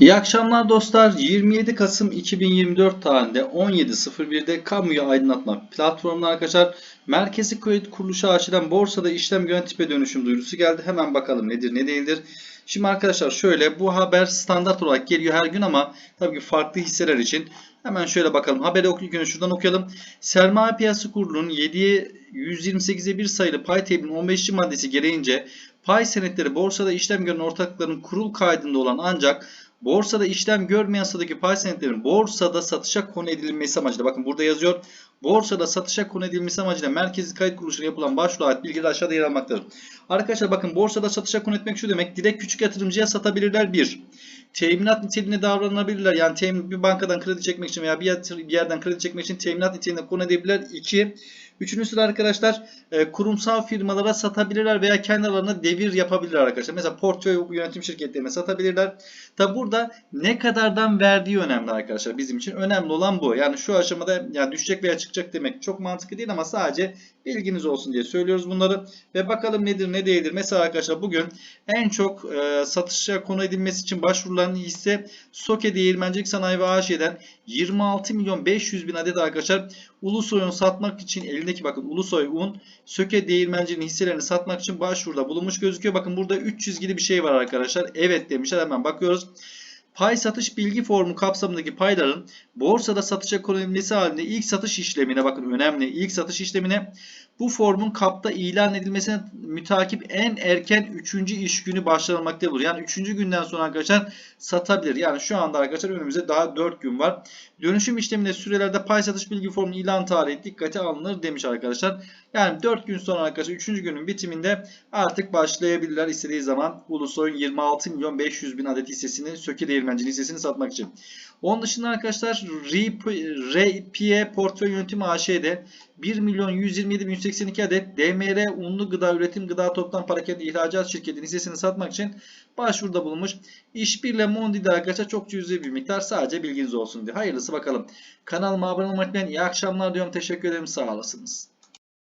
İyi akşamlar dostlar. 27 Kasım 2024 tarihinde 17.01'de kamuya aydınlatma platformuna arkadaşlar Merkezi Kredi Kuruluşu açılan borsada işlem gören tipe dönüşüm duyurusu geldi. Hemen bakalım nedir ne değildir. Şimdi arkadaşlar şöyle bu haber standart olarak geliyor her gün ama tabii ki farklı hisseler için. Hemen şöyle bakalım. Haberi okuyun şuradan okuyalım. Sermaye Piyasası Kurulu'nun 7'ye 128'e 1 sayılı pay tebliğinin 15. maddesi gereğince pay senetleri borsada işlem gören ortakların kurul kaydında olan ancak borsada işlem görmeyen sıradaki pay senetlerin borsada satışa konu edilmesi amacıyla bakın burada yazıyor. Borsada satışa konu edilmesi amacıyla merkezi kayıt kuruluşuna yapılan başvuru ait bilgiler aşağıda yer almaktadır. Arkadaşlar bakın borsada satışa konu etmek şu demek. Direkt küçük yatırımcıya satabilirler bir. Teminat niteliğine davranabilirler. Yani temin, bir bankadan kredi çekmek için veya bir, yatır, bir yerden kredi çekmek için teminat niteliğine konu edebilirler. İki. Üçüncüsü de arkadaşlar e, kurumsal firmalara satabilirler veya kendi aralarında devir yapabilirler arkadaşlar. Mesela portföy yönetim şirketlerine satabilirler. Tabi burada ne kadardan verdiği önemli arkadaşlar bizim için. Önemli olan bu. Yani şu aşamada yani düşecek veya çıkacak demek çok mantıklı değil ama sadece bilginiz olsun diye söylüyoruz bunları. Ve bakalım nedir ne değildir. Mesela arkadaşlar bugün en çok e, satışa konu edilmesi için başvurulan hisse Soke Değirmencilik Sanayi ve AŞ'den 26 milyon 500 bin adet arkadaşlar Ulusoy'un satmak için elindeki bakın Ulusoy Un Söke Değirmenciliğin hisselerini satmak için başvuruda bulunmuş gözüküyor. Bakın burada 3 çizgili bir şey var arkadaşlar. Evet demişler hemen bakıyoruz. Pay satış bilgi formu kapsamındaki payların borsada satışa konulması halinde ilk satış işlemine bakın önemli ilk satış işlemine bu formun kapta ilan edilmesine mütakip en erken 3. iş günü başlanmaktadır. Yani 3. günden sonra arkadaşlar satabilir. Yani şu anda arkadaşlar önümüzde daha 4 gün var. Dönüşüm işleminde sürelerde pay satış bilgi formunun ilan tarihi dikkate alınır demiş arkadaşlar. Yani 4 gün sonra arkadaşlar 3. günün bitiminde artık başlayabilirler istediği zaman Ulusoy'un 26 milyon 500 bin adet hissesini Söke Değirmenciliği hissesini satmak için. Onun dışında arkadaşlar RPE Portföy Yönetimi AŞ'de 1 milyon 127 bin 182 adet DMR unlu gıda üretim gıda toptan paket ihracat şirketinin hissesini satmak için başvuruda bulunmuş. İşbirle Mondi'de arkadaşlar çok cüzi bir miktar sadece bilginiz olsun diye. Hayırlısı bakalım. Kanalıma abone olmayı unutmayın. İyi akşamlar diyorum. Teşekkür ederim. Sağ olasınız.